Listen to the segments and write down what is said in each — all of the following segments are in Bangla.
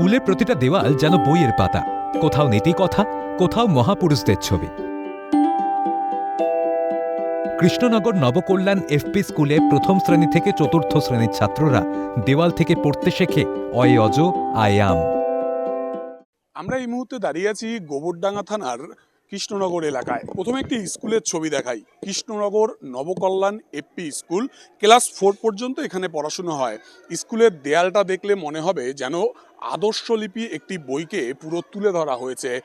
স্কুলের প্রতিটা দেওয়াল যেন বইয়ের পাতা। কোথাও নীতি কথা, কোথাও মহাপুরুষদের ছবি। কৃষ্ণনগর নবকল্যাণ এফপি স্কুলে প্রথম শ্রেণি থেকে চতুর্থ শ্রেণির ছাত্ররা দেওয়াল থেকে পড়তে শেখে অয়ে অজ আয়াম আমরা এই মুহূর্তে দাঁড়িয়ে আছি গোবরডাঙ্গা থানার কৃষ্ণনগর এলাকায়। প্রথমে একটি স্কুলের ছবি দেখাই। Krishnanagar Nabakalyan AP school, class four পর্যন্ত এখানে পড়াশুনো হয়। স্কুলের দেয়ালটা দেখলে মনে হবে যেন আদর্শলিপি একটি বইকে পুরো তুলে ধরা হয়েছে।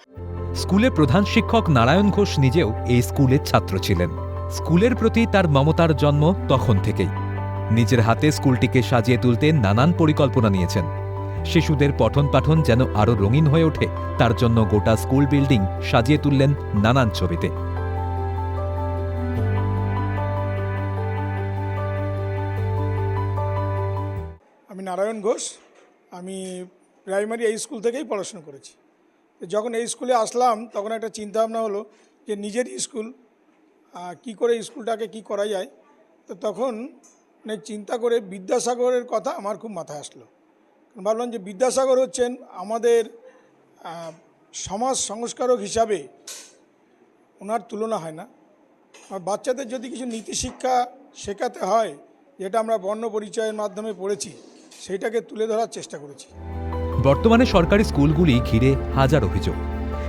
স্কুলে প্রধান শিক্ষক নারায়ণ ঘোষ নিজেও এই স্কুলের ছাত্র ছিলেন। স্কুলের প্রতি তার মমতার জন্ম তখন থেকেই। নিজের হাতে স্কুলটিকে সাজিয়ে তুলতে নানান পরিকল্পনা নিয়েছেন। শিশুদের পঠন পাঠন যেন আরও রঙিন হয়ে ওঠে, তার জন্য গোটা স্কুল বিল্ডিং সাজিয়ে তুললেন নানান ছবিতে। আমি নারায়ণ ঘোষ, আমি প্রাইমারি এই স্কুল থেকেই পড়াশোনা করেছি। যখন এই স্কুলে আসলাম, তখন একটা চিন্তাভাবনা হলো যে নিজের স্কুল কি করে স্কুলটাকে কি করা যায়? তো তখন অনেক চিন্তা করে বিদ্যাসাগরের কথা আমার খুব মাথায় আসলো। ভাবলাম যে বিদ্যাসাগর হচ্ছেন আমাদের সমাজ সংস্কারক হিসাবে ওনার তুলনা হয় না। বাচ্চাদের যদি কিছু নীতি শিক্ষা শেখাতে হয়, যেটা আমরা বর্ণ পরিচয়ের মাধ্যমে পড়েছি, সেইটাকে তুলে ধরার চেষ্টা করেছি। বর্তমানে সরকারি স্কুলগুলি ঘিরে হাজার অভিযোগ।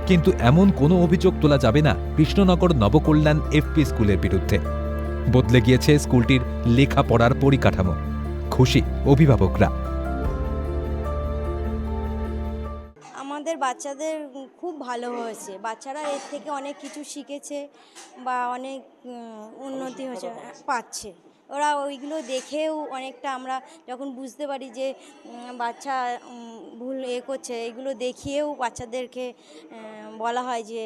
কিন্তু এমন কোনো অভিযোগ তোলা যাবে না কৃষ্ণনগর নবকল্যাণ এফপি স্কুলের বিরুদ্ধে। বদলে গিয়েছে স্কুলটির লেখাপড়ার পরিকাঠামো। খুশি অভিভাবকরা। আমাদের বাচ্চাদের খুব ভালো হয়েছে। বাচ্চারা এর থেকে অনেক কিছু শিখেছে বা অনেক উন্নতি হয়েছে পাচ্ছে। ওরা ওইগুলো দেখেও অনেকটা আমরা যখন বুঝতে পারি যে বাচ্চা ভুল এ করছে এগুলো দেখিয়েও বাচ্চাদেরকে বলা হয় যে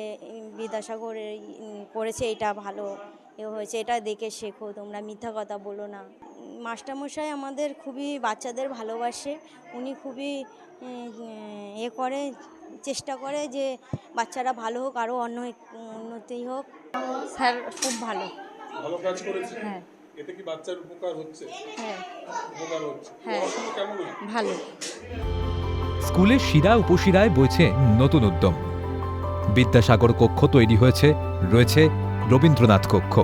বিদ্যাসাগর করেছে এটা ভালো এ হয়েছে এটা দেখে শেখো তোমরা মিথ্যা কথা বলো না। মাস্টারমশাই আমাদের খুবই বাচ্চাদের ভালোবাসে। উনি খুবই এ করে চেষ্টা করে যে বাচ্চারা ভালো হোক আরও অন্য উন্নতি হোক। স্যার খুব ভালো। ভালো কাজ করেছে? হ্যাঁ। এতে কি বাচ্চার উপকার হচ্ছে? হ্যাঁ। উপকার হচ্ছে। হ্যাঁ। কেমন ভালো। স্কুলের শিরা উপশিরায় বইছে নতুন উদ্যম। বিদ্যাসাগর কক্ষ তৈরি হয়েছে রয়েছে রবীন্দ্রনাথ কক্ষ।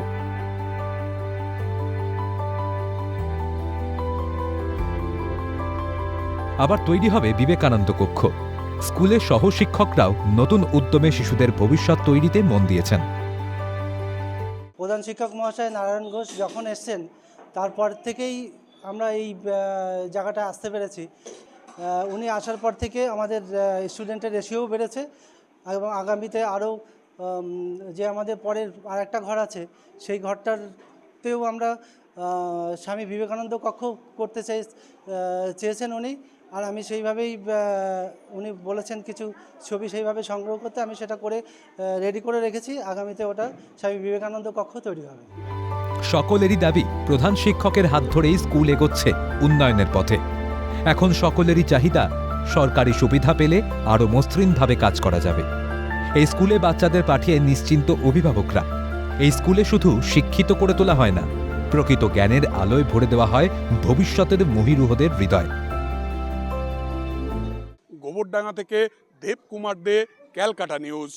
আবার তৈরি হবে বিবেকানন্দ কক্ষ। স্কুলের সহশিক্ষকরাও নতুন উদ্যমে শিশুদের ভবিষ্যৎ তৈরিতে মন দিয়েছেন। প্রধান শিক্ষক মহাশয় নারায়ণ ঘোষ যখন এসছেন, তারপর থেকেই আমরা এই জায়গাটা আসতে পেরেছি। উনি আসার পর থেকে আমাদের স্টুডেন্টের রেশিও বেড়েছে এবং আগামীতে আরও যে আমাদের পরের আর একটা ঘর আছে, সেই ঘরটাতেও আমরা স্বামী বিবেকানন্দ কক্ষ করতে চাই চেয়েছেন উনি। আর আমি সেইভাবেই উনি বলেছেন কিছু ছবি সেইভাবে সংগ্রহ করতে, আমি সেটা করে রেডি করে রেখেছি। আগামীতে ওটা স্বামী বিবেকানন্দ কক্ষ তৈরি হবে। সকলেরই দাবি, প্রধান শিক্ষকের হাত ধরেই স্কুল এগোচ্ছে উন্নয়নের পথে। এখন সকলেরই চাহিদা, সরকারি সুবিধা পেলে আরও মসৃণভাবে কাজ করা যাবে। এই স্কুলে বাচ্চাদের পাঠিয়ে নিশ্চিন্ত অভিভাবকরা। এই স্কুলে শুধু শিক্ষিত করে তোলা হয় না, প্রকৃত জ্ঞানের আলোয় ভরে দেওয়া হয় ভবিষ্যতের মহিরুহদের হৃদয়। গোবরডাঙ্গা থেকে দেব কুমার দে ক্যালকাটা নিউজ।